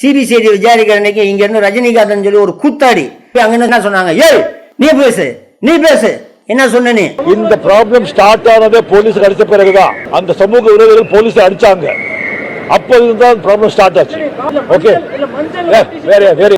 CBCID விசாரிக்கிற அன்னைக்கு இங்க இருந்து ரஜினிகாந்தன் சொல்லி ஒரு கூத்தாடி. அங்க என்ன சொன்னாங்க? ஏய் நீ பேசு நீ பேசு. என்ன சொன்ன நீ? இந்த ப்ராப்ளம் ஸ்டார்ட் ஆனதே போலீஸ் அடிச்ச பிறகுதான். அந்த சமூக விரோதிகள் போலீஸ் அடிச்சாங்க. அப்போது தான் ப்ராப்ளம் ஸ்டார்ட் ஆச்சு. ஓகே வேற வேற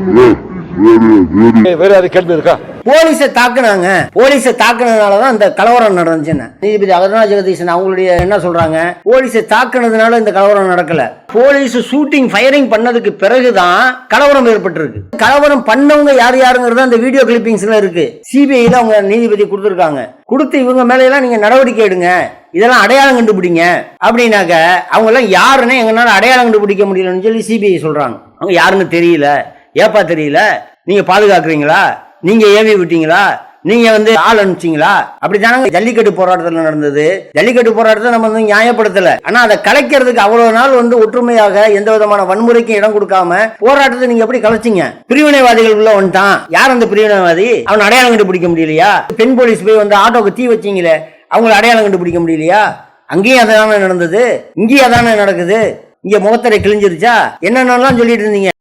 வேற யாரு கேள்வி இருக்கா? போலீஸை தாக்குனாங்க. போலீஸை தாக்குனதுனாலதான் இந்த கலவரம் நடந்துச்சுன்னு. நீதிபதி அகர்ணா ஜெகதீசன் அவங்களுடைய என்ன சொல்றாங்க? போலீஸை தாக்குனதுனால இந்த கலவரம் நடக்கல. போலீஸ் ஷூட்டிங் ஃபயரிங் பண்ணதுக்கு பிறகுதான் கலவரம் ஏற்பட்டிருக்கு. கலவரம் பண்ணவங்க யார் யாருங்கிறது அந்த வீடியோ கிளிப்பிங்ஸ்ல இருக்கு. சிபிஐல அவங்க நீதிபதி கொடுத்துருக்காங்க. கொடுத்து இவங்க மேல நீங்க நடவடிக்கை எடுங்க. இதெல்லாம் அடையாளம் கண்டுபிடிங்க. அப்படின்னாக்க அவங்க எல்லாம் யாருன்னு எங்களால அடையாளம் கண்டுபிடிக்க முடியலன்னு சொல்லி சிபிஐ சொல்றாங்க. அவங்க யாருன்னு தெரியல. ஏப்பா தெரியல? நீங்க பாதுகாக்கிறீங்களா? நீங்க ஏவி விட்டீங்களா? நீங்க வந்து ஆள் அனுப்பிச்சீங்களா? அப்படித்தானங்க ஜல்லிக்கட்டு போராட்டத்தில் நடந்தது. ஜல்லிக்கட்டு போராட்டத்தை நம்ம வந்து நியாயப்படுத்தல. ஆனா அதை கலைக்கிறதுக்கு அவ்வளவு நாள் வந்து ஒற்றுமையாக எந்த விதமான வன்முறைக்கும் இடம் கொடுக்காம போராட்டத்தை நீங்க எப்படி கலைச்சிங்க? பிரிவினைவாதிகள் உள்ள வந்துட்டான். யார் அந்த பிரிவினைவாதி? அவன் அடையாளம் கண்டுபிடிக்க முடியலையா? பெண் போலீஸ் போய் வந்து ஆட்டோக்கு தீ வச்சிங்களே அவங்கள அடையாளம் கண்டுபிடிக்க முடியலையா? அங்கேயும் அதானே நடந்தது. இங்கேயும் அதானே நடக்குது. இங்க முகத்தரை கிழிஞ்சிருச்சா? என்னென்னலாம் சொல்லிட்டு இருந்தீங்க?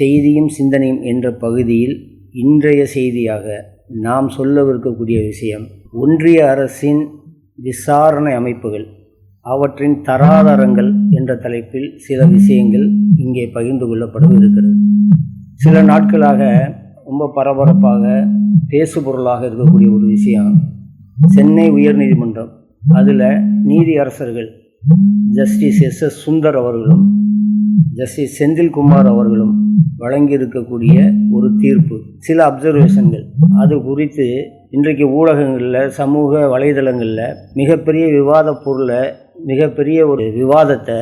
செய்தியும் சிந்தனையும் என்ற பகுதியில் இன்றைய செய்தியாக நாம் சொல்லவிருக்கக்கூடிய விஷயம் ஒன்றிய அரசின் விசாரணை அமைப்புகள் அவற்றின் தராதரங்கள் என்ற தலைப்பில் சில விஷயங்கள் இங்கே பகிர்ந்து கொள்ளப்படவிருக்கிறது சில நாட்களாக ரொம்ப பரபரப்பாக பேசுபொருளாக இருக்கக்கூடிய ஒரு விஷயம் சென்னை உயர்நீதிமன்றம். அதில் நீதியரசர்கள் ஜஸ்டிஸ் எஸ் எஸ் சுந்தர் அவர்களும் ஜஸ்டிஸ் செந்தில்குமார் அவர்களும் வழங்கியிருக்கக்கூடிய ஒரு தீர்ப்பு. சில அப்சர்வேஷன்கள். அது குறித்து இன்றைக்கு ஊடகங்களில் சமூக வலைதளங்களில் மிகப்பெரிய விவாத பொருளை மிகப்பெரிய ஒரு விவாதத்தை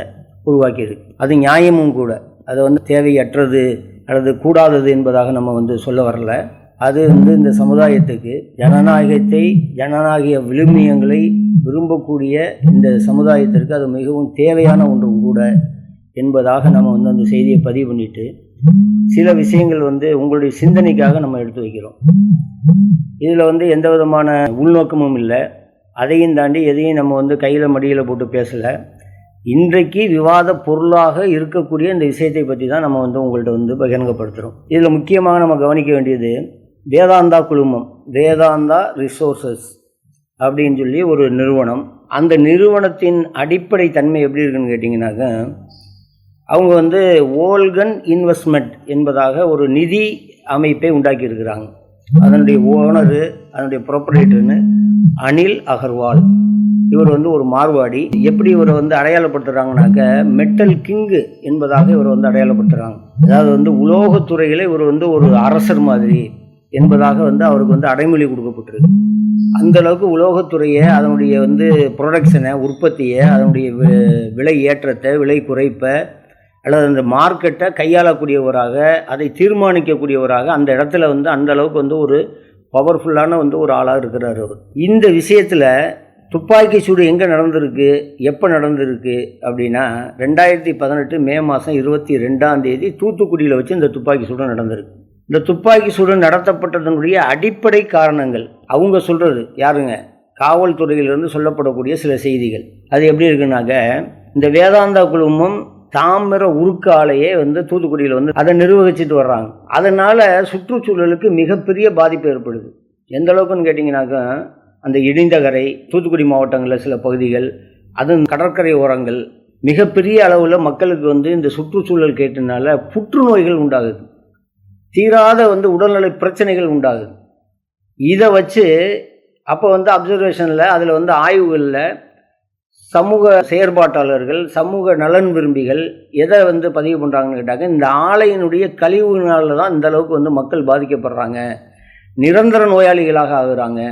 உருவாக்கியிருக்கு. அது நியாயமும் கூட. அது வந்து தேவையற்றது அல்லது கூடாதது என்பதாக நம்ம வந்து சொல்ல வரல. அது வந்து இந்த சமுதாயத்துக்கு ஜனநாயகத்தை ஜனநாயக விழுமியங்களை விரும்பக்கூடிய இந்த சமுதாயத்திற்கு அது மிகவும் தேவையான ஒன்றும் கூட என்பதாக நம்ம வந்து அந்த செய்தியை பதிவு பண்ணிட்டு சில விஷயங்கள் வந்து உங்களுடைய சிந்தனைக்காக நம்ம எடுத்து வைக்கிறோம். இதில் வந்து எந்த விதமான உள்நோக்கமும் இல்லை. அதையும் தாண்டி எதையும் நம்ம வந்து கையில் மடியில் போட்டு பேசலை. இன்றைக்கு விவாத பொருளாக இருக்கக்கூடிய இந்த விஷயத்தை பற்றி தான் நம்ம வந்து உங்கள்கிட்ட வந்து பகிரங்கப்படுத்துகிறோம் இதில் முக்கியமாக நம்ம கவனிக்க வேண்டியது வேதாந்தா குழுமம் வேதாந்தா ரிசோர்சஸ் அப்படின்னு சொல்லி ஒரு நிறுவனம். அந்த நிறுவனத்தின் அடிப்படை தன்மை எப்படி இருக்குன்னு கேட்டிங்கனாக்க அவங்க வந்து ஓல்கன் இன்வெஸ்ட்மெண்ட் என்பதாக ஒரு நிதி அமைப்பை உண்டாக்கி இருக்கிறாங்க. அதனுடைய ஓனரு அதனுடைய ப்ரொப்பரேட்டர்னு அனில் அகர்வால். இவர் வந்து ஒரு மார்வாடி. எப்படி இவரை வந்து அடையாளப்படுத்துகிறாங்கனாக்க மெட்டல் கிங்கு என்பதாக இவர் வந்து அடையாளப்படுத்துகிறாங்க அதாவது வந்து உலோகத்துறையில் இவர் வந்து ஒரு அரசர் மாதிரி என்பதாக வந்து அவருக்கு வந்து அடைமொழி கொடுக்கப்பட்டிருக்கு. அந்த அளவுக்கு உலோகத்துறையை அதனுடைய வந்து ப்ரொடக்ஷனை உற்பத்தியை அதனுடைய விலை ஏற்றத்தை விலை குறைப்பை அல்லது அந்த மார்க்கெட்டை கையாளக்கூடியவராக அதை தீர்மானிக்கக்கூடியவராக அந்த இடத்துல வந்து அந்த அளவுக்கு வந்து ஒரு பவர்ஃபுல்லான வந்து ஒரு ஆளாக இருக்கிறார் அவர். இந்த விஷயத்தில் துப்பாக்கி சூடு எங்கே நடந்திருக்கு எப்போ நடந்திருக்கு அப்படின்னா ரெண்டாயிரத்தி பதினெட்டு மே மாதம் இருபத்தி ரெண்டாம் தேதி தூத்துக்குடியில் வச்சு இந்த துப்பாக்கி சூடு நடந்திருக்கு. இந்த துப்பாக்கி சூடு நடத்தப்பட்டதனுடைய அடிப்படை காரணங்கள் அவங்க சொல்கிறது யாருங்க? காவல்துறையிலிருந்து சொல்லப்படக்கூடிய சில செய்திகள். அது எப்படி இருக்குனாக்க இந்த வேதாந்தா குழுமம் தாமிர உருக்கு ஆலையே வந்து தூத்துக்குடியில் வந்து அதை நிர்வகிச்சிட்டு வர்றாங்க. அதனால் சுற்றுச்சூழலுக்கு மிகப்பெரிய பாதிப்பு ஏற்படுது. எந்த அளவுக்குன்னு கேட்டிங்கனாக்கா அந்த இடிந்தகரை தூத்துக்குடி மாவட்டங்களில் சில பகுதிகள் அதுவும் கடற்கரை ஓரங்கள் மிகப்பெரிய அளவில் மக்களுக்கு வந்து இந்த சுற்றுச்சூழல் கேட்டனால புற்றுநோய்கள் உண்டாகுது. தீராத வந்து உடல்நலை பிரச்சனைகள் உண்டாகுது. இதை வச்சு அப்போ வந்து அப்சர்வேஷனில் அதில் வந்து ஆய்வுகளில் சமூக செயற்பாட்டாளர்கள் சமூக நலன் விரும்பிகள் எதை வந்து பதிவு பண்ணுறாங்கன்னு கேட்டாங்க இந்த ஆலையினுடைய கழிவுனால தான் இந்த அளவுக்கு வந்து மக்கள் பாதிக்கப்படுறாங்க. நிரந்தர நோயாளிகளாக ஆகுறாங்க.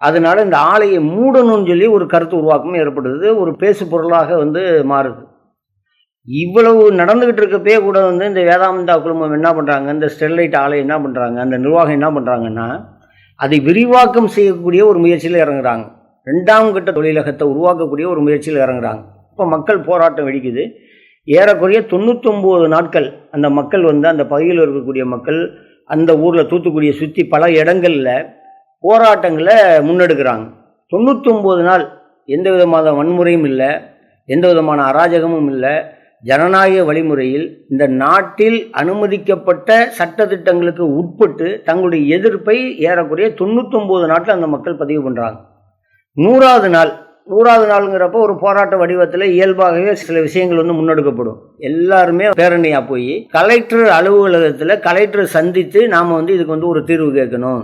அதனால் இந்த ஆலையை மூடணும்னு சொல்லி ஒரு கருத்து உருவாக்கமும் ஏற்படுது. ஒரு பேசு பொருளாக வந்து மாறுது. இவ்வளவு நடந்துகிட்டு இருக்கப்பே கூட வந்து இந்த வேதாந்தா குழுமம் என்ன பண்ணுறாங்க இந்த ஸ்டெர்லைட் ஆலை என்ன பண்ணுறாங்க அந்த நிர்வாகம் என்ன பண்ணுறாங்கன்னா அதை விரிவாக்கம் செய்யக்கூடிய ஒரு முயற்சியில் இறங்குறாங்க. ரெண்டாம் கட்ட தொழிலகத்தை உருவாக்கக்கூடிய ஒரு முயற்சியில் இறங்குறாங்க. இப்போ மக்கள் போராட்டம் வெடிக்குது. ஏறக்குறைய தொண்ணூத்தொம்பது நாட்கள் அந்த மக்கள் வந்து அந்த பகுதியில் இருக்கக்கூடிய மக்கள் அந்த ஊரில் தூத்துக்குடியை சுற்றி பல இடங்களில் போராட்டங்களை முன்னெடுக்கிறாங்க. தொண்ணூத்தொம்பது நாள் எந்த விதமான வன்முறையும் இல்லை எந்த விதமான அராஜகமும் இல்லை. ஜனநாயக வழிமுறையில் இந்த நாட்டில் அனுமதிக்கப்பட்ட சட்டத்திட்டங்களுக்கு உட்பட்டு தங்களுடைய எதிர்ப்பை ஏறக்குறைய தொண்ணூத்தொம்பது நாட்டில் அந்த மக்கள் பதிவு பண்ணுறாங்க நூறாவது நாள் நூறாவது நாளுங்கிறப்போ ஒரு போராட்ட வடிவத்தில் இயல்பாகவே சில விஷயங்கள் வந்து முன்னெடுக்கப்படும். எல்லாருமே பேரணியாக போய் கலெக்டர் அலுவலகத்தில் கலெக்டரை சந்தித்து நாம் வந்து இதுக்கு வந்து ஒரு தீர்வு கேட்கணும்.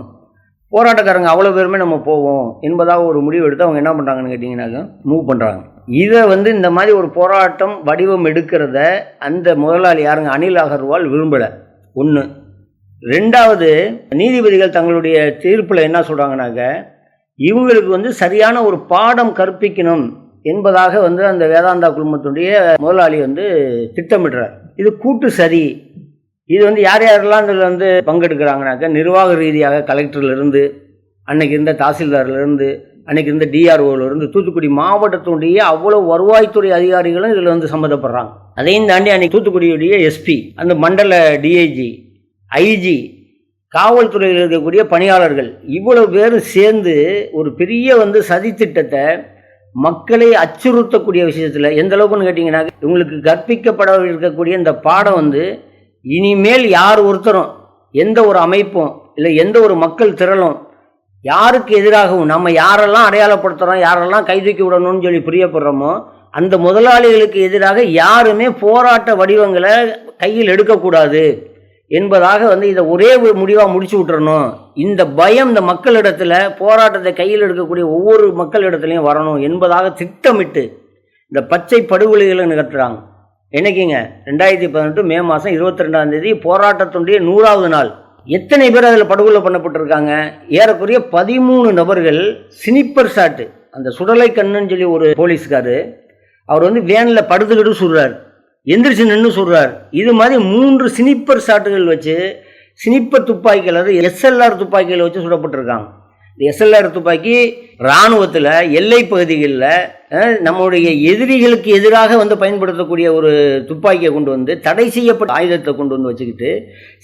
போராட்டக்காரங்க அவ்வளோ பேருமே நம்ம போவோம் என்பதாக ஒரு முடிவு எடுத்து அவங்க என்ன பண்ணுறாங்கன்னு கேட்டிங்கன்னாக்கா மூவ் பண்ணுறாங்க இதை வந்து இந்த மாதிரி ஒரு போராட்டம் வடிவம் எடுக்கிறத அந்த முதலாளி யாருங்க? அனில் அகர்வால் விரும்பலை. ஒன்று ரெண்டாவது நீதிபதிகள் தங்களுடைய தீர்ப்பில் என்ன சொல்கிறாங்கனாக்க இவங்களுக்கு வந்து சரியான ஒரு பாடம் கற்பிக்கணும் என்பதாக வந்து அந்த வேதாந்தா குழுமத்துடைய முதலாளி வந்து திட்டமிடுறார். இது கூட்டு சரி இது வந்து யார் யாரெல்லாம் இதில் வந்து பங்கெடுக்கிறாங்கனாக்க நிர்வாக ரீதியாக கலெக்டர்லேருந்து அன்னைக்கு இருந்த தாசில்தார்லேருந்து அன்னைக்கு இருந்த டிஆர்ஓலேருந்து தூத்துக்குடி மாவட்டத்தினுடைய அவ்வளோ வருவாய்த்துறை அதிகாரிகளும் இதில் வந்து சம்மந்தப்படுறாங்க. அதையும் தாண்டி அன்னைக்கு தூத்துக்குடியுடைய எஸ்பி அந்த மண்டல டிஐஜி ஐஜி காவல்துறையில் இருக்கக்கூடிய பணியாளர்கள் இவ்வளவு பேரும் சேர்ந்து ஒரு பெரிய வந்து சதித்திட்டத்தை மக்களை அச்சுறுத்தக்கூடிய விஷயத்தில் எந்த அளவுக்குன்னு கேட்டிங்கன்னா இவங்களுக்கு கற்பிக்கப்பட இருக்கக்கூடிய இந்த பாடம் வந்து இனிமேல் யார் ஒருத்தரும் எந்த ஒரு அமைப்பும் இல்லை எந்த ஒரு மக்கள் திரளும் யாருக்கு எதிராகவும் நம்ம யாரெல்லாம் அடையாளப்படுத்துகிறோம் யாரெல்லாம் கைதூக்கி விடணும்னு சொல்லி பிரியப்படுறோமோ அந்த முதலாளிகளுக்கு எதிராக யாருமே போராட்ட வடிவங்களை கையில் எடுக்கக்கூடாது. என்பதாக வந்து இதை ஒரே ஒரு முடிவாக முடிச்சு விட்டுறணும். இந்த பயம் இந்த மக்களிடத்தில் போராட்டத்தை கையில் எடுக்கக்கூடிய ஒவ்வொரு மக்களிடத்துலையும் வரணும் என்பதாக திட்டமிட்டு இந்த பச்சை படுகொலைகளை நிகழ்த்துறாங்க என்னைக்குங்க? ரெண்டாயிரத்தி பதினெட்டு மே மாதம் இருபத்தி ரெண்டாம் தேதி போராட்டத்துடைய நூறாவது நாள். எத்தனை பேர் அதில் படுகொலை பண்ணப்பட்டிருக்காங்க? ஏறக்குறைய பதிமூணு நபர்கள் சினிப்பர் ஷாட்டு அந்த சுடலை கண்ணுன்னு சொல்லி ஒரு போலீஸ்காரு அவர் வந்து வேனில் படுத்துக்கிட்டு சொல்கிறார் எந்திரிச்சு நின்று சொல்கிறார் இது மாதிரி மூன்று சினிப்பர் ஷாட்டுகள் வச்சு சினிப்பர் துப்பாக்கிகள் அதாவது எஸ்எல்ஆர் துப்பாக்கிகளை வச்சு சுடப்பட்டிருக்காங்க. எஸ்எல்ஆர் துப்பாக்கி இராணுவத்தில் எல்லை பகுதிகளில் நம்முடைய எதிரிகளுக்கு எதிராக வந்து பயன்படுத்தக்கூடிய ஒரு துப்பாக்கியை கொண்டு வந்து தடை செய்யப்பட்ட ஆயுதத்தை கொண்டு வந்து வச்சுக்கிட்டு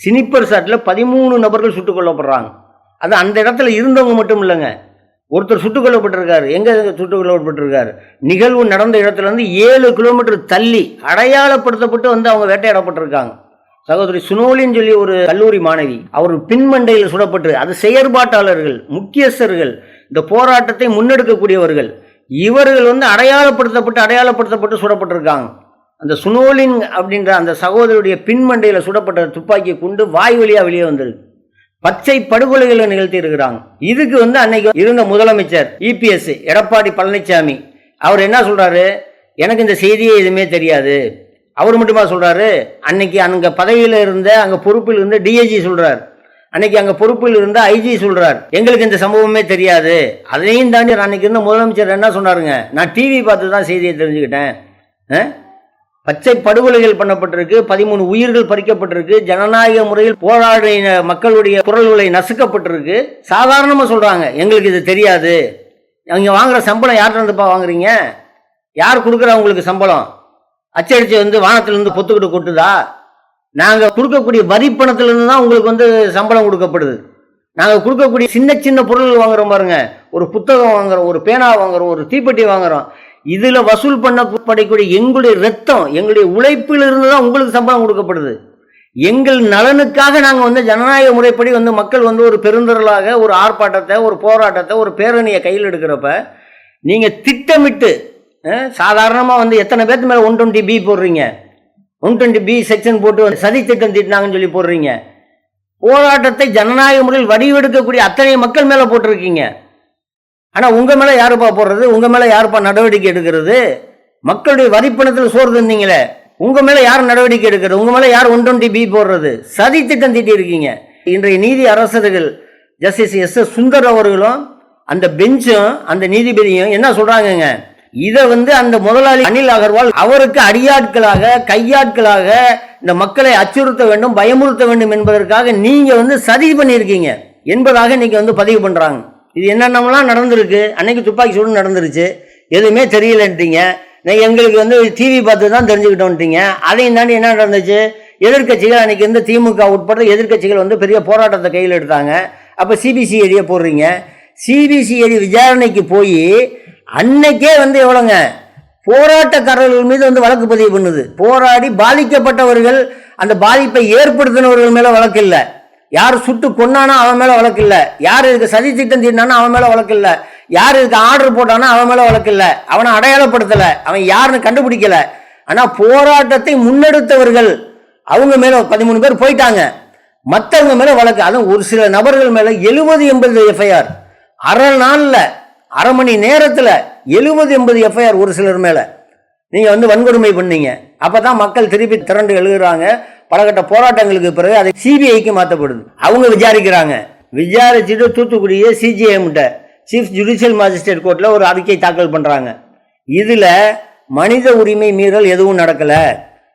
சினிப்பர் ஷாட்டில் பதிமூணு நபர்கள் சுட்டுக் கொல்லப்படுறாங்க. அது அந்த இடத்துல இருந்தவங்க மட்டும் இல்லைங்க. ஒருத்தர் சுட்டுக் கொல்லப்பட்டிருக்காரு. எங்கே சுட்டுக் கொல்லப்பட்டிருக்காரு? நிகழ்வு நடந்த இடத்துலேருந்து ஏழு கிலோமீட்டர் தள்ளி அடையாளப்படுத்தப்பட்டு வந்து அவங்க வேட்டையாடப்பட்டிருக்காங்க. சகோதரி சுனோலின்னு சொல்லி ஒரு கல்லூரி மாணவி அவர் பின்மண்டையில் சுடப்பட்டு அது செயற்பாட்டாளர்கள் முக்கியஸ்தர்கள் இந்த போராட்டத்தை முன்னெடுக்கக்கூடியவர்கள் இவர்கள் வந்து அடையாளப்படுத்தப்பட்டு அடையாளப்படுத்தப்பட்டு சுடப்பட்டிருக்காங்க. அந்த சுனோலின் அப்படின்ற அந்த சகோதரியுடைய பின்மண்டையில் சுடப்பட்ட துப்பாக்கியை கொண்டு வாய் வழியாக வெளியே வந்திருக்கு. பச்சை படுகொலைகளை நிகழ்த்தி இருக்கிறாங்க. இதுக்கு வந்து அன்னைக்கு இருந்த முதலமைச்சர் இபிஎஸ் எடப்பாடி பழனிசாமி அவர் என்ன சொல்றாரு? எனக்கு இந்த செய்தியே எதுவுமே தெரியாது. அவர் மட்டுமா சொல்றாரு? அன்னைக்கு அங்க பதவியில் இருந்த அங்க பொறுப்பில் இருந்த டிஐஜி சொல்றார். அன்னைக்கு அங்க பொறுப்பில் இருந்த ஐஜி சொல்றார். எங்களுக்கு இந்த சம்பவமே தெரியாது. அதையும் தாண்டி அன்னைக்கு இருந்த முதலமைச்சர் என்ன சொன்னாருங்க? நான் டிவி பார்த்து தான் செய்தியை தெரிஞ்சுக்கிட்டேன். பச்சை படுகொலைகள் பண்ணப்பட்டிருக்கு பதிமூணு உயிர்கள் பறிக்கப்பட்டிருக்கு ஜனநாயக முறையில் போராடின மக்களுடைய குரல்களை நசுக்கப்பட்டிருக்கு. சாதாரணமாக சொல்கிறாங்க எங்களுக்கு இது தெரியாது. அவங்க வாங்குற சம்பளம் யார்கிட்டருந்துப்பா வாங்குறீங்க? யார் கொடுக்குறா உங்களுக்கு சம்பளம்? அச்சடிச்சு வந்து வானத்திலேருந்து பொத்துக்கிட்டு கொட்டுதா? நாங்கள் கொடுக்கக்கூடிய வரி தான் உங்களுக்கு வந்து சம்பளம் கொடுக்கப்படுது. நாங்கள் கொடுக்கக்கூடிய சின்ன சின்ன பொருள் வாங்குறோம் பாருங்க. ஒரு புத்தகம் வாங்குறோம் ஒரு பேனா வாங்குறோம் ஒரு தீப்பெட்டி வாங்குறோம். இதில் வசூல் பண்ணப்படக்கூடிய எங்களுடைய ரத்தம் எங்களுடைய உழைப்பிலிருந்து தான் உங்களுக்கு சம்பளம் கொடுக்கப்படுது. எங்கள் நலனுக்காக நாங்கள் வந்து ஜனநாயக முறைப்படி வந்து மக்கள் வந்து ஒரு பெருந்திரளாக ஒரு ஆர்ப்பாட்டத்தை ஒரு போராட்டத்தை ஒரு பேரணியை கையில் எடுக்கிறப்ப நீங்கள் திட்டமிட்டு சாதாரணமாக வந்து எத்தனை பேர்த்து மேலே ஒன் டுவெண்ட்டி பி போடுறீங்க? ஒன் டுவெண்ட்டி பி செக்ஷன் போட்டு சதி திட்டம் திட்டினாங்கன்னு சொல்லி போடுறீங்க. போராட்டத்தை ஜனநாயக முறையில் வடிவெடுக்கக்கூடிய அத்தனை மக்கள் மேலே போட்டிருக்கீங்க. ஆனால் உங்கள் மேலே யாருப்பா போடுறது? உங்கள் மேலே யாருப்பா நடவடிக்கை எடுக்கிறது? மக்களுடைய வரிப்பணத்தில் சோறு தந்தீங்களே உங்கள் மேலே யார் நடவடிக்கை எடுக்கிறது? உங்கள் மேலே யார் ஒன் டுவெண்ட்டி பி போடுறது? சதி திட்டம் தீட்டி இருக்கீங்க இன்றைய நீதி அரசர்கள் ஜஸ்டிஸ் எஸ் எஸ் சுந்தர் அவர்களும் அந்த பெஞ்சும் அந்த நீதிபதியும் என்ன சொல்கிறாங்கங்க இதை வந்து அந்த முதலாளி அனில் அகர்வால் அவருக்கு அடியாட்களாக கையாட்களாக இந்த மக்களை அச்சுறுத்த வேண்டும் பயமுறுத்த வேண்டும் என்பதற்காக நீங்கள் வந்து சதி பண்ணியிருக்கீங்க என்பதாக இன்னைக்கு வந்து பதிவு பண்ணுறாங்க இது என்னென்னலாம் நடந்திருக்கு? அன்னைக்கு துப்பாக்கி சூடு நடந்துருச்சு. எதுவுமே தெரியலன்ட்டீங்க. நீங்க எங்களுக்கு வந்து டிவி பார்த்து தான் தெரிஞ்சுக்கிட்டோன்ட்டீங்க. அதையும் தாண்டி என்ன நடந்துச்சு? எதிர்க்கட்சிகள் அன்னைக்கு வந்து திமுக உட்பட எதிர்க்கட்சிகள் வந்து பெரிய போராட்டத்தை கையில் எடுத்தாங்க. அப்போ சிபிசிஐடியை போடுறீங்க. சிபிசிஐடி விசாரணைக்கு போய் அன்னைக்கே வந்து எவ்வளோங்க? போராட்டக்காரர்கள் மீது வந்து வழக்கு பதிவு பண்ணுது. போராடி பாதிக்கப்பட்டவர்கள் அந்த பாதிப்பை ஏற்படுத்தினவர்கள் மேலே வழக்கு இல்லை. யார் சுட்டு கொன்னானா அவன் மேலே வழக்கு இல்லை. யார் இதுக்கு சதி திட்டம் தீட்டினானா அவன் மேலே வழக்கு இல்லை. யார் இதுக்கு ஆர்டர் போட்டானா அவன் மேலே வழக்கு இல்லை. அவனை அடையாளப்படுத்தலை. அவன் யாருன்னு கண்டுபிடிக்கல. ஆனால் போராட்டத்தை முன்னெடுத்தவர்கள் அவங்க மேலே பதிமூணு பேர் போயிட்டாங்க. மற்றவங்க மேலே வழக்கு. அதுவும் ஒரு சில நபர்கள் மேலே எழுபது எண்பது எஃப்ஐஆர். அரை நாளில் அரை மணி நேரத்தில் எழுபது எண்பது எஃப்ஐஆர் ஒரு சிலர் மேலே. நீங்கள் வந்து வன்கொடுமை பண்ணீங்க. அப்போ தான் மக்கள் திருப்பி திரண்டு எழுதுறாங்க. பலகட்ட போராட்டங்களுக்கு பிறகு அதை சிபிஐக்கு மாற்றப்படுது. அவங்க விசாரிக்கிறாங்க. விசாரிச்சுட்டு தூத்துக்குடியே சிஜிஎம்கிட்ட சீஃப் ஜுடிஷியல் மாஜிஸ்ட்ரேட் கோர்ட்டில் ஒரு அறிக்கை தாக்கல் பண்ணுறாங்க இதில் மனித உரிமை மீறல் எதுவும் நடக்கலை.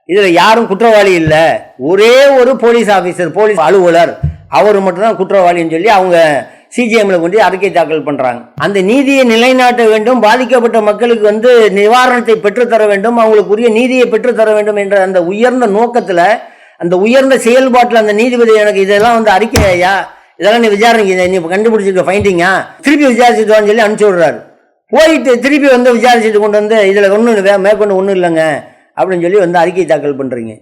இதில் யாரும் குற்றவாளி இல்லை. ஒரே ஒரு போலீஸ் ஆஃபீஸர் போலீஸ் அலுவலர் அவர் மட்டும்தான் குற்றவாளின்னு சொல்லி அவங்க சிஜிஎம்ல கொண்டு அறிக்கை தாக்கல் பண்ணுறாங்க அந்த நீதியை நிலைநாட்ட வேண்டும் பாதிக்கப்பட்ட மக்களுக்கு வந்து நிவாரணத்தை பெற்றுத்தர வேண்டும் அவங்களுக்கு உரிய நீதியை பெற்றுத்தர வேண்டும் என்ற அந்த உயர்ந்த நோக்கத்தில் அந்த உயர்ந்த செயல்பாட்டில் அந்த நீதிபதி எனக்கு இதெல்லாம் வந்து அறிக்கை ஐயா. இதெல்லாம் நீ விசாரணைக்கு இதை நீ கண்டுபிடிச்சிருக்க ஃபைண்டிங்கா திருப்பி விசாரிச்சுட்டு வான்னு சொல்லி அனுப்பிச்சி விடுறாரு. போயிட்டு திருப்பி வந்து விசாரிச்சுட்டு கொண்டு வந்து இதில் ஒன்றும் வே மேற்கொண்டு ஒன்றும் இல்லைங்க. அப்படின்னு சொல்லி வந்து அறிக்கை தாக்கல் பண்ணுறீங்க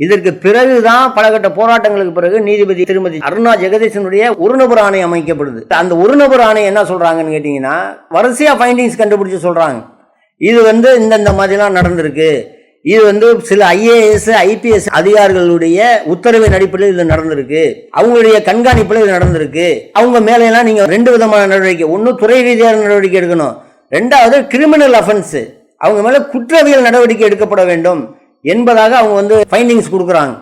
இதற்கு பிறகுதான் பலகட்ட போராட்டங்களுக்கு பிறகு நீதிபதி திருமதி அருணா ஜெகதீசனுடைய ஒரு நபர் ஆணை அமைக்கப்படுது. அந்த ஒரு ஆணை என்ன சொல்கிறாங்கன்னு கேட்டிங்கன்னா வரிசையாக ஃபைண்டிங்ஸ் கண்டுபிடிச்சி சொல்கிறாங்க இது வந்து இந்தந்த மாதிரிலாம் நடந்திருக்கு. இது வந்து சில ஐஏஎஸ் ஐபிஎஸ் அதிகாரிகளுடைய உத்தரவின் அடிப்படையில் இது நடந்திருக்கு. அவங்களுடைய கண்காணிப்பில் இது நடந்திருக்கு. அவங்க மேலாம் நீங்க ரெண்டு விதமான நடவடிக்கை. ஒன்று துறை ரீதியான நடவடிக்கை எடுக்கணும். ரெண்டாவது கிரிமினல் அஃபென்ஸ் அவங்க மேல குற்றவியல் நடவடிக்கை எடுக்கப்பட வேண்டும் என்பதாக அவங்க வந்து ஃபைண்டிங்ஸ் கொடுக்குறாங்க.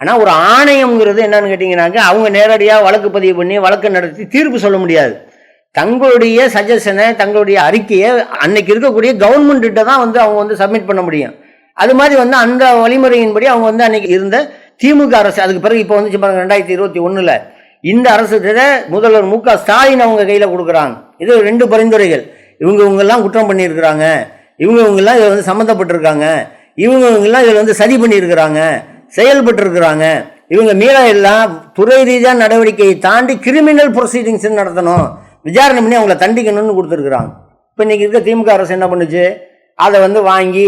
ஆனால் ஒரு ஆணையம்ங்கிறது என்னன்னு கேட்டிங்கன்னாக்க அவங்க நேரடியாக வழக்கு பதிவு பண்ணி வழக்கு நடத்தி தீர்ப்பு சொல்ல முடியாது. தங்களுடைய சஜஷனை தங்களுடைய அறிக்கையை அன்னைக்கு இருக்கக்கூடிய கவர்மெண்ட்டிட்ட தான் வந்து அவங்க வந்து சப்மிட் பண்ண முடியும். அது மாதிரி வந்து அந்த வழிமுறையின்படி அவங்க வந்து அன்னைக்கு இருந்த திமுக அரசு அதுக்கு பிறகு இப்போ வந்து பாருங்க ரெண்டாயிரத்தி இருபத்தி ஒன்றில் இந்த அரசு முதல்வர் மு க ஸ்டாலின் அவங்க கையில் கொடுக்குறாங்க. இது ரெண்டு பரிந்துரைகள். இவங்க இவங்கெல்லாம் குற்றம் பண்ணியிருக்கிறாங்க. இவங்க இவங்கெல்லாம் இதில் வந்து சம்மந்தப்பட்டிருக்காங்க. இவங்க இவங்கெல்லாம் இதில் வந்து சரி பண்ணியிருக்கிறாங்க. செயல்பட்டுருக்கிறாங்க. இவங்க மீற எல்லாம் துறை ரீதியாக நடவடிக்கையை தாண்டி கிரிமினல் ப்ரொசீடிங்ஸ் நடத்தணும். விசாரணை பண்ணி அவங்கள தண்டிக்கணும்னு கொடுத்துருக்குறாங்க. இப்போ இன்றைக்கி இருக்க திமுக அரசு என்ன பண்ணுச்சு? அதை வந்து வாங்கி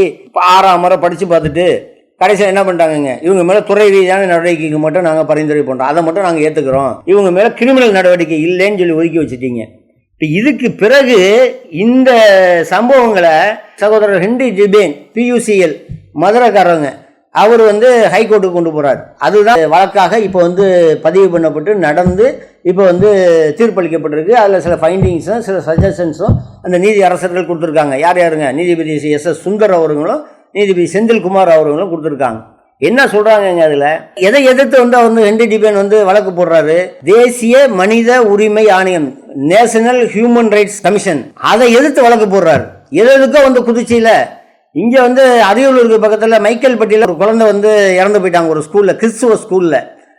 ஆறாம் முறை படித்து பார்த்துட்டு கடைசியில் என்ன பண்ணிட்டாங்கங்க? இவங்க மேலே துறை ரீதியான நடவடிக்கைக்கு மட்டும் நாங்கள் பரிந்துரை பண்ணுறோம் அதை மட்டும் நாங்கள் ஏற்றுக்கிறோம் இவங்க மேலே கிரிமினல் நடவடிக்கை இல்லைன்னு சொல்லி ஒதுக்கி வச்சுட்டீங்க. இப்போ இதுக்கு பிறகு இந்த சம்பவங்களை சகோதரர் ஹிண்டி ஜிபேன் பியூசிஎல் மதுரைக்காரங்க அவர் வந்து ஹைகோர்ட்டுக்கு கொண்டு போகிறார் அதுதான் வழக்காக இப்போ வந்து பதிவு பண்ணப்பட்டு நடந்து இப்போ வந்து தீர்ப்பளிக்கப்பட்டிருக்கு. அதில் சில ஃபைண்டிங்ஸும் சில சஜஷன்ஸும் அந்த நீதி அரசர்கள் கொடுத்துருக்காங்க. யார் யாருங்க? நீதிபதி எஸ் எஸ் சுந்தர் அவர்களும் நீதிபதி செந்தில்குமார் அவர்களும் கொடுத்துருக்காங்க. என்ன சொல்கிறாங்கங்க அதில்? எதை எதிர்த்து வந்து அவர் வந்து ஹென்ரி டிபேன் வந்து வழக்கு போடுறாரு? தேசிய மனித உரிமை ஆணையம் நேஷனல் ஹியூமன் ரைட்ஸ் கமிஷன் அதை எதிர்த்து வழக்கு போடுறாரு. எது எதுக்கோ வந்து குதிச்சியில் இங்கே வந்து அரியலூருக்கு பக்கத்தில் மைக்கேல் பட்டியில் ஒரு குழந்தை வந்து இறந்து போயிட்டாங்க ஒரு ஸ்கூலில் கிறிஸ்துவ ஸ்கூலில்.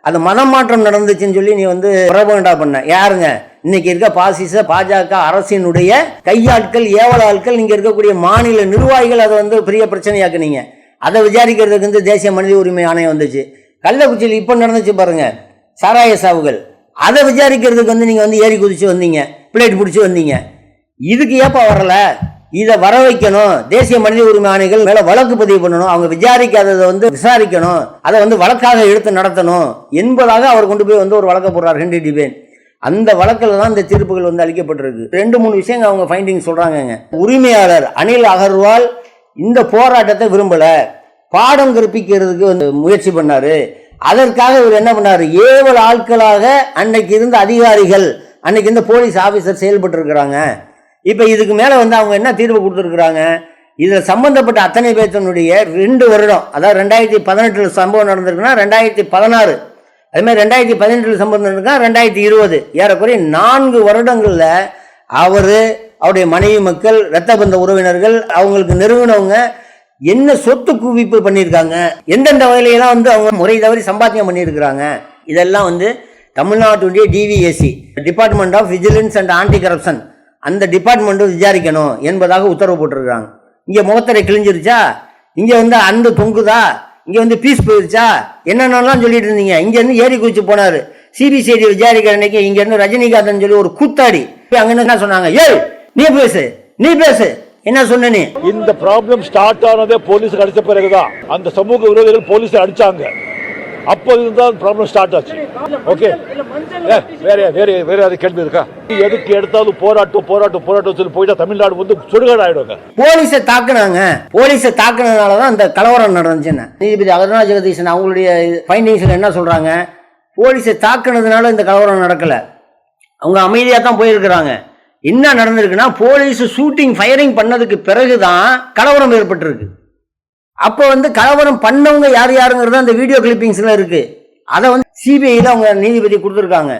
அது மனமாற்றம் மாற்றம் நடந்துச்சுன்னு சொல்லி நீ வந்து பிரபண்டா பண்ண. யாருங்க? இன்னைக்கு இருக்க பாசிச பாஜக அரசினுடைய கையாட்கள் ஏவல ஆட்கள் இங்கே இருக்கக்கூடிய மாநில நிர்வாகிகள் அதை வந்து பெரிய பிரச்சனையாக்குனீங்க. அதை விசாரிக்கிறதுக்கு வந்து தேசிய மனித உரிமை ஆணையம் வந்துச்சு. கள்ளக்குச்சியில் இப்போ நடந்துச்சு பாருங்க சாராய சாவுகள். அதை விசாரிக்கிறதுக்கு வந்து நீங்கள் வந்து ஏறி குதிச்சு வந்தீங்க பிளேட் பிடிச்சி வந்தீங்க. இதுக்கு ஏப்பா வரல? இதை வர வைக்கணும். தேசிய மனித உரிமை ஆணைகள் மேல வழக்கு பதிவு பண்ணணும். அவங்க விசாரிக்காததை வந்து விசாரிக்கணும். அதை வந்து வழக்காக எடுத்து நடத்தணும். என்பதாக அவர் கொண்டு போய் வந்து ஒரு வழக்க போடுறார் ஹென்றி டிபேன். அந்த வழக்கில் தான் இந்த தீர்ப்புகள் வந்து அளிக்கப்பட்டிருக்கு. ரெண்டு மூணு விஷயங்கள் அவங்க ஃபைண்டிங் சொல்கிறாங்கங்க உரிமையாளர் அனில் அகர்வால் இந்த போராட்டத்தை விரும்பல. பாடம் கற்பிக்கிறதுக்கு வந்து முயற்சி பண்ணாரு. அதற்காக இவர் என்ன பண்ணார்? ஏவல் ஆட்களாக அன்னைக்கு இருந்த அதிகாரிகள் அன்னைக்கு இருந்த போலீஸ் ஆஃபீஸர் செயல்பட்டு இருக்கிறாங்க இப்போ இதுக்கு மேலே வந்து அவங்க என்ன தீர்வு கொடுத்துருக்குறாங்க? இதில் சம்பந்தப்பட்ட அத்தனை பேர்த்தனுடைய ரெண்டு வருடம் அதாவது ரெண்டாயிரத்தி பதினெட்டில் சம்பவம் நடந்திருக்குன்னா ரெண்டாயிரத்தி பதினாறு. அதுமாதிரி ரெண்டாயிரத்தி பதினெட்டில் சம்பவம் நடந்திருக்கா ரெண்டாயிரத்தி இருபது. ஏறக்குறைய நான்கு வருடங்களில் அவர் அவருடைய மனைவி மக்கள் இரத்த பந்த உறவினர்கள் அவங்களுக்கு நிறுவனவங்க என்ன சொத்து குவிப்பு பண்ணியிருக்காங்க? எந்தெந்த வகையிலாம் வந்து அவங்க முறை தவறி சம்பாத்தியம் பண்ணியிருக்கிறாங்க? இதெல்லாம் வந்து தமிழ்நாட்டுடைய DVAC department of vigilance and anti corruption அந்த டிபார்ட்மெண்ட்டும் விசாரிக்கணும் என்பதாக உத்தரவு போட்டிருக்காங்க. இங்கே முகத்தரை கிழிஞ்சிருச்சா? இங்கே வந்து அந்த தொங்குதா? இங்கே வந்து பீஸ் போயிருச்சா? என்னென்னலாம் சொல்லிட்டு இருந்தீங்க? இங்கேருந்து ஏறி குதிச்சு போனார். சிபிசிஐடி விசாரிக்கிற அன்னைக்கு இங்கேருந்து ரஜினிகாந்தன் சொல்லி ஒரு கூத்தாடி. அங்கே என்ன சொன்னாங்க? ஏய் நீ பேசு நீ பேசு. என்ன சொன்ன நீ? இந்த ப்ராப்ளம் ஸ்டார்ட் ஆனதே போலீஸ் அடிச்ச பிறகுதான். அந்த சமூக விரோதிகள் போலீஸ் அடிச்சாங்க. அப்போது தான் ப்ராப்ளம் ஸ்டார்ட் ஆச்சு ஓகே வேற வேற வேற யாரும் கேள்வி இருக்கா? எதுக்கு எடுத்தாலும் போராட்டம் போராட்டம் போராட்டம் சொல்லி போயிட்டா தமிழ்நாடு வந்து சுடுகாடு ஆயிடுவாங்க போலீஸை தாக்குனாங்க. போலீஸை தாக்குனதுனால தான் இந்த கலவரம் நடந்துச்சுன்னு. நீதிபதி அகர்ணா ஜெகதீசன் அவங்களுடைய ஃபைண்டிங்ஸில் என்ன சொல்கிறாங்க போலீஸை தாக்குனதுனால இந்த கலவரம் நடக்கலை. அவங்க அமைதியாக தான் போயிருக்கிறாங்க. என்ன நடந்திருக்குன்னா போலீஸ் ஷூட்டிங் ஃபயரிங் பண்ணதுக்கு பிறகு தான் கலவரம் ஏற்பட்டிருக்கு. அப்போ வந்து கலவரம் பண்ணவங்க யார் யாருங்கிறது அந்த வீடியோ கிளிப்பிங்ஸில் இருக்குது அதை வந்து சிபிஐயில் அவங்க நீதிபதி கொடுத்துருக்காங்க.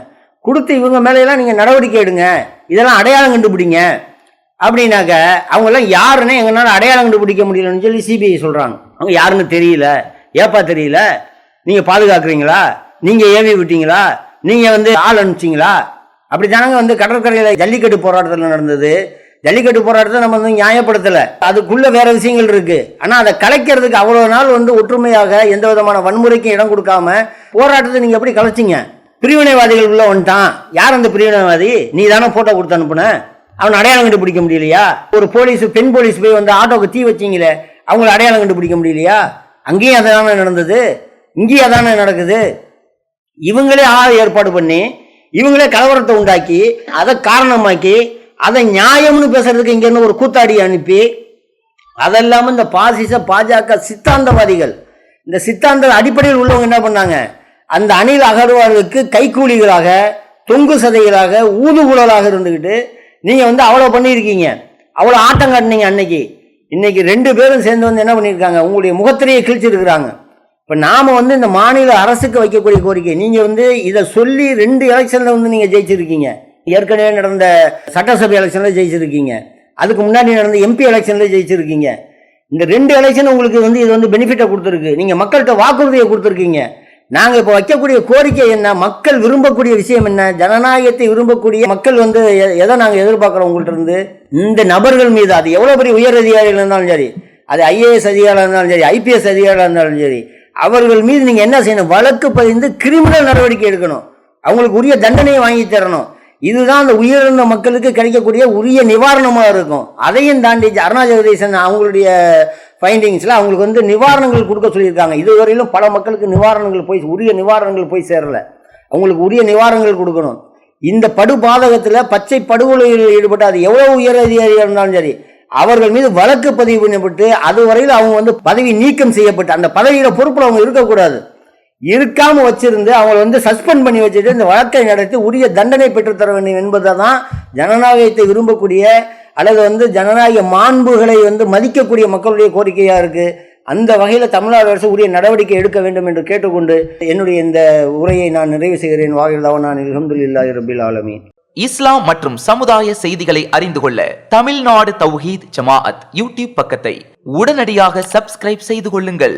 கொடுத்து இவங்க மேலையெல்லாம் நீங்கள் நடவடிக்கை எடுங்க. இதெல்லாம் அடையாளம் கண்டுபிடிங்க. அப்படின்னாக்க அவங்கெல்லாம் யாருன்னு எங்களால் அடையாளம் கண்டுபிடிக்க முடியலன்னு சொல்லி சிபிஐ சொல்கிறாங்க அவங்க யாருன்னு தெரியல. ஏப்பா தெரியல? நீங்கள் பாதுகாக்கிறீங்களா? நீங்கள் ஏவி விட்டீங்களா? நீங்கள் வந்து ஆள் அனுப்பிச்சிங்களா? அப்படி தானங்க வந்து கடற்கரையில் ஜல்லிக்கட்டு போராட்டத்தில் நடந்தது. ஜல்லிக்கட்டு போராட்டத்தை நம்ம வந்து நியாயப்படுத்தலை. அதுக்குள்ளே வேற விஷயங்கள் இருக்குது ஆனால் அதை கலைக்கிறதுக்கு அவ்வளோ நாள் வந்து ஒற்றுமையாக எந்த விதமான வன்முறைக்கும் இடம் கொடுக்காம போராட்டத்தை நீங்கள் எப்படி கலைச்சிங்க? பிரிவினைவாதிகள் உள்ள வந்துட்டான். யார் அந்த பிரிவினைவாதி? நீ தானே ஃபோட்டோ கொடுத்து அனுப்புன? அவன் அடையாளம் கண்டுபிடிக்க முடியலையா? ஒரு போலீஸ் பெண் போலீஸ் போய் வந்து ஆட்டோக்கு தீ வச்சிங்களே அவங்கள அடையாளம் கண்டுபிடிக்க முடியலையா? அங்கேயும் அதானே நடந்தது. இங்கேயும் அதானே நடக்குது. இவங்களே ஆள் ஏற்பாடு பண்ணி இவங்களே கலவரத்தை உண்டாக்கி அதை காரணமாக்கி அதை நியாயம்னு பேசுறதுக்கு இங்கேருந்து ஒரு கூத்தாடி அனுப்பி அதெல்லாம இந்த பாசிச பாஜக சித்தாந்தவாதிகள். இந்த சித்தாந்த அடிப்படையில் உள்ளவங்க என்ன பண்ணாங்க? அந்த அணில் அகர்வாலுக்கு கைக்கூலிகளாக தொங்கு சதைகளாக ஊதுகுழலாக இருந்துக்கிட்டு நீங்க வந்து அவ்வளோ பண்ணியிருக்கீங்க. அவ்வளோ ஆட்டம் காட்டினீங்க அன்னைக்கு. இன்னைக்கு ரெண்டு பேரும் சேர்ந்து வந்து என்ன பண்ணியிருக்காங்க? உங்களுடைய முகத்திலேயே கிழிச்சிருக்கிறாங்க. இப்போ நாம வந்து இந்த மாநில அரசுக்கு வைக்கக்கூடிய கோரிக்கை நீங்கள் வந்து இதை சொல்லி ரெண்டு எலெக்ஷனில் வந்து நீங்கள் ஜெயிச்சிருக்கீங்க. ஏற்கனவே நடந்த சட்டசபை எலெக்ஷனில் ஜெயிச்சிருக்கீங்க. அதுக்கு முன்னாடி நடந்த எம்பி எலெக்ஷனில் ஜெயிச்சிருக்கீங்க. இந்த ரெண்டு எலெக்ஷன் உங்களுக்கு வந்து இது வந்து பெனிஃபிட்டை கொடுத்துருக்கு. நீங்கள் மக்கள்கிட்ட வாக்குறுதியை கொடுத்துருக்கீங்க. நாங்கள் இப்போ வைக்கக்கூடிய கோரிக்கை என்ன? மக்கள் விரும்பக்கூடிய விஷயம் என்ன? ஜனநாயகத்தை விரும்பக்கூடிய மக்கள் வந்து எ- எதை நாங்கள் எதிர்பார்க்குறோம் உங்கள்கிட்ட இருந்து? இந்த நபர்கள் மீது அது எவ்வளோ பெரிய உயர் அதிகாரிகள் இருந்தாலும் சரி அது ஐஏஎஸ் அதிகாரியாக இருந்தாலும் சரி ஐபிஎஸ் அதிகாரியாக இருந்தாலும் சரி அவர்கள் மீது நீங்கள் என்ன செய்யணும்? வழக்கு பதிந்து கிரிமினல் நடவடிக்கை எடுக்கணும். அவங்களுக்கு உரிய தண்டனையை வாங்கி தரணும். இதுதான் அந்த உயிரிழந்த மக்களுக்கு கிடைக்கக்கூடிய உரிய நிவாரணமாக இருக்கும். அதையும் தாண்டி அருணா ஜெகதீசன் அவங்களுடைய ஃபைண்டிங்ஸில் அவங்களுக்கு வந்து நிவாரணங்கள் கொடுக்க சொல்லியிருக்காங்க. இதுவரையிலும் பல மக்களுக்கு நிவாரணங்கள் போய் உரிய நிவாரணங்கள் போய் சேரல. அவங்களுக்கு உரிய நிவாரணங்கள் கொடுக்கணும். இந்த படுபாதகத்தில் பச்சை படுகொலையில் ஈடுபட்டு அது எவ்வளோ உயர் அதிகாரியாக இருந்தாலும் சரி அவர்கள் மீது வழக்கு பதிவு பண்ணப்பட்டு அதுவரையில் அவங்க வந்து பதவி நீக்கம் செய்யப்பட்டு அந்த பதவியில் பொறுப்பில் அவங்க இருக்கக்கூடாது. இருக்காம வச்சிருந்து அவங்களை வந்து சஸ்பெண்ட் பண்ணி வச்சுட்டு இந்த வழக்கை நடத்தி உரிய தண்டனை பெற்றுத்தர வேண்டும் என்பதை தான் ஜனநாயகத்தை விரும்பக்கூடிய அல்லது வந்து ஜனநாயக மாண்புகளை வந்து மதிக்கக்கூடிய மக்களுடைய கோரிக்கையா இருக்கு. அந்த வகையில் தமிழ்நாடு அரசு உரிய நடவடிக்கை எடுக்க வேண்டும் என்று கேட்டுக்கொண்டு என்னுடைய இந்த உரையை நான் நிறைவு செய்கிறேன். வாயிலாக நான் அல்ஹம்துலில்லாஹி ரபில் ஆலமீன். இஸ்லாம் மற்றும் சமுதாய செய்திகளை அறிந்து கொள்ள தமிழ்நாடு தௌஹீத் ஜமாஅத் யூடியூப் பக்கத்தை உடனடியாக சப்ஸ்கிரைப் செய்து கொள்ளுங்கள்.